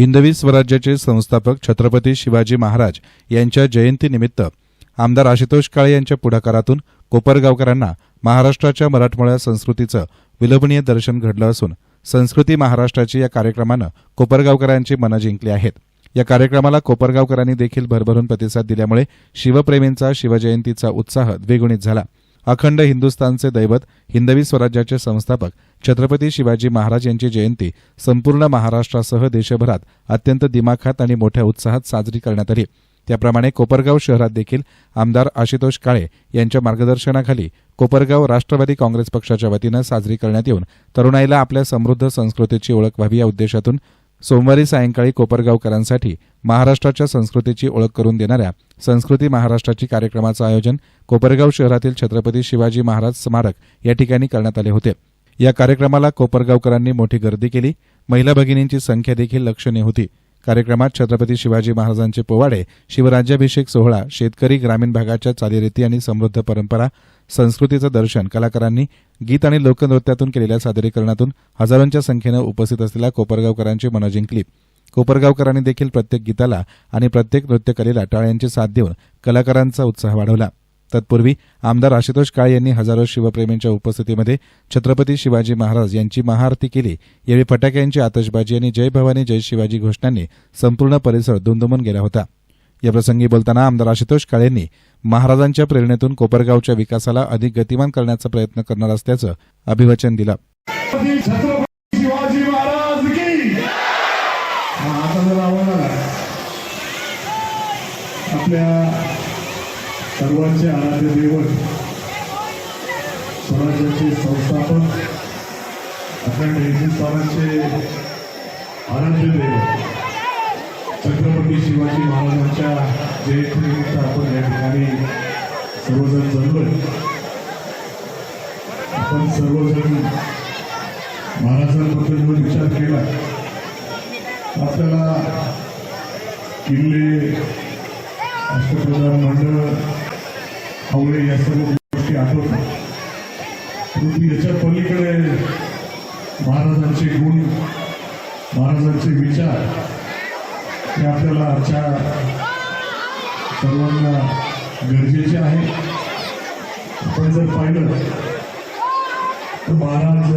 हिंदवी स्वराज्याचे संस्थापक छत्रपती शिवाजी महाराज यांच्या जयंतीनिमित्त आमदार आशुतोष काळे यांच्या पुढाकारातून कोपरगावकरांना महाराष्ट्राच्या मराठमोळ्या संस्कृतीचं विलोभनीय दर्शन घडलं असून संस्कृती महाराष्ट्राची या कार्यक्रमानं कोपरगावकरांची मनं जिंकली आहेत. या कार्यक्रमाला कोपरगावकरांनी देखील भरभरून प्रतिसाद दिल्यामुळे शिवप्रेमींचा शिवजयंतीचा उत्साह द्विगुणित झाला. अखंड हिंदुस्थानचे दैवत हिंदवी स्वराज्याचे संस्थापक छत्रपती शिवाजी महाराज यांची जयंती संपूर्ण महाराष्ट्रासह देशभरात अत्यंत दिमाखात आणि मोठ्या उत्साहात साजरी करण्यात आली. त्याप्रमाणे कोपरगाव शहरात देखील आमदार आशुतोष काळे यांच्या मार्गदर्शनाखाली कोपरगाव राष्ट्रवादी काँग्रेस पक्षाच्या वतीनं साजरी करण्यात येऊन तरुणाईला आपल्या समृद्ध संस्कृतीची ओळख व्हावी या उद्देशातून सोमवारी सायंकाळी कोपरगावकरांसाठी महाराष्ट्राच्या संस्कृतीची ओळख करून देणाऱ्या संस्कृती महाराष्ट्राची कार्यक्रमाचं आयोजन कोपरगाव शहरातील छत्रपती शिवाजी महाराज स्मारक या ठिकाणी करण्यात आले होते. या कार्यक्रमाला कोपरगावकरांनी मोठी गर्दी केली. महिला भगिनींची संख्या देखील लक्षणीय होती. कार्यक्रमात छत्रपती शिवाजी महाराजांचे पोवाडे शिवराज्याभिषेक सोहळा शेतकरी ग्रामीण भागाच्या चालीरीती आणि समृद्ध परंपरा संस्कृतीचं दर्शन. कलाकारांनी गीत आणि लोकनृत्यातून केलेल्या सादरीकरणातून हजारोंच्या संख्येनं उपस्थित असलेल्या कोपरगावकरांची मनं जिंकली कोपरगावकरांनी देखील प्रत्येक गीताला आणि प्रत्येक नृत्यकलेला टाळ्यांची साथ देऊन कलाकारांचा उत्साह वाढवला. तत्पूर्वी आमदार आशुतोष काळे यांनी हजारो शिवप्रेमींच्या उपस्थितीमध्ये छत्रपती शिवाजी महाराज यांची महाआरती केली. यावेळी फटाक्यांची आतषबाजी आणि जय भवानी जय शिवाजी घोषणांनी संपूर्ण परिसर दुमदुमून गेला होता. याप्रसंगी बोलताना आमदार आशुतोष काळेंनी महाराजांच्या प्रेरणेतून कोपरगावच्या विकासाला अधिक गतिमान करण्याचा प्रयत्न करणार असल्याचं अभिवचन दिलं. आपल्या सर्वांचे आराध्य दैवत स्वराज्याचे संस्थापक अखंड हिंदुस्थानाचे आराध्य दैवत. छत्रपती शिवाजी महाराजांच्या जयंतीनिमित्त आपण या ठिकाणी सर्वजण जमलोय. आपण सर्वजण महाराजांबद्दल जर विचार केला. आपल्याला किल्ले अष्टप्रधान मंडळ हावळे या सर्व गोष्टी आठवतात. परंतु याच्या पलीकडे महाराजांचे गुण महाराजांचे विचार हे आपल्याला आजच्या सर्वांना गरजेचे आहे. आपण जर पाहिलं तर महाराज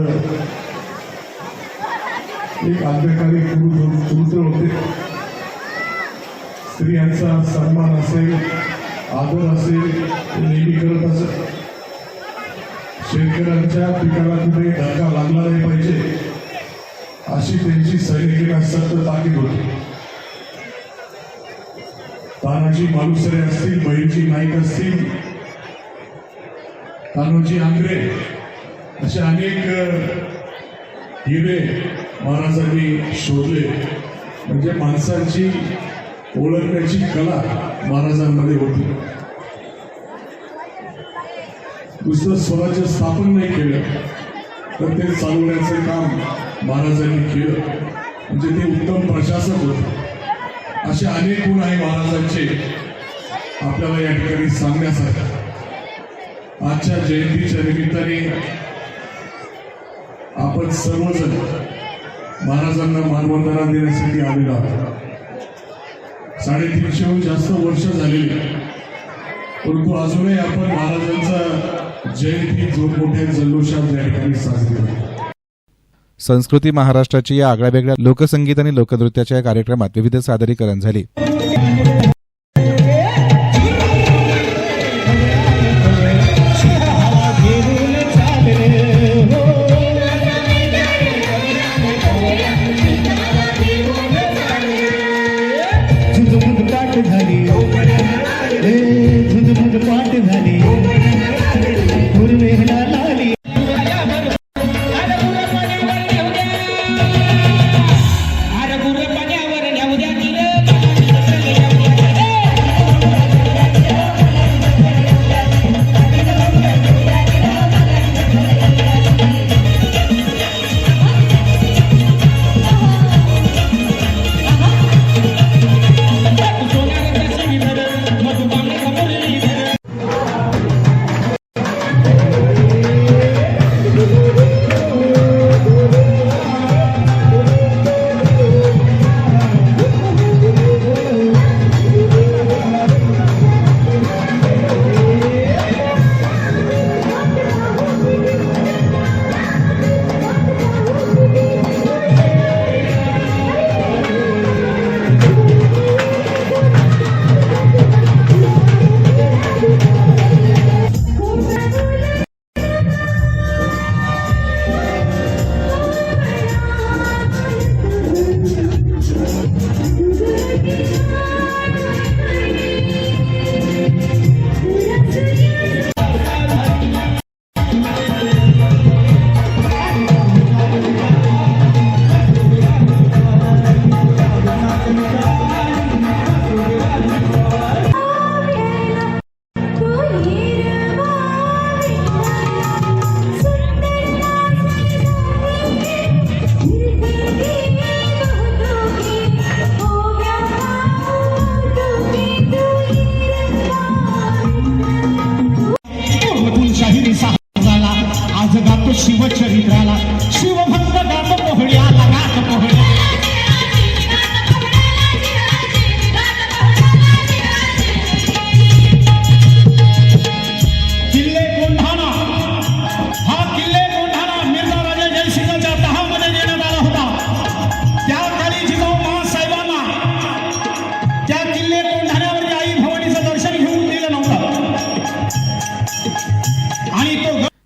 एक आज्ञाकारी पुरुष पुरुष होते. स्त्रियांचा सन्मान असेल आदर असेल ते नेहमी करत असत. शेतकऱ्यांच्या पिकाला कुठे धक्का लागला नाही पाहिजे अशी त्यांची सैनिकीला सतत ताकीद होती. तानाजी मालुसरे असतील बहिरजी नाईक असतील तानोजी आंग्रे असे अनेक हिरे महाराजांनी शोधले. म्हणजे माणसांची ओळखण्याची कला महाराजांमध्ये होती. दुसरं स्वराज्य स्थापन नाही केलं तर ते चालवण्याचं काम महाराजांनी केलं. म्हणजे ते उत्तम प्रशासक होते. असे अनेक गुण आहे महाराजांचे. आपल्याला या ठिकाणी सांगण्यासाठी आजच्या जयंतीच्या निमित्ताने आपण सर्वजण महाराजांना मानवंदना देण्यासाठी आलेलो आहोत. साडेतीनशेहून जास्त वर्ष झालेली. परंतु अजूनही आपण महाराजांचा जयंती जो मोठ्या जल्लोषात या ठिकाणी साजरी करतो. संस्कृती महाराष्ट्राची या आगळ्यावेगळ्या लोकसंगीत आणि लोकनृत्याच्या या कार्यक्रमात विविध सादरीकरण झाली.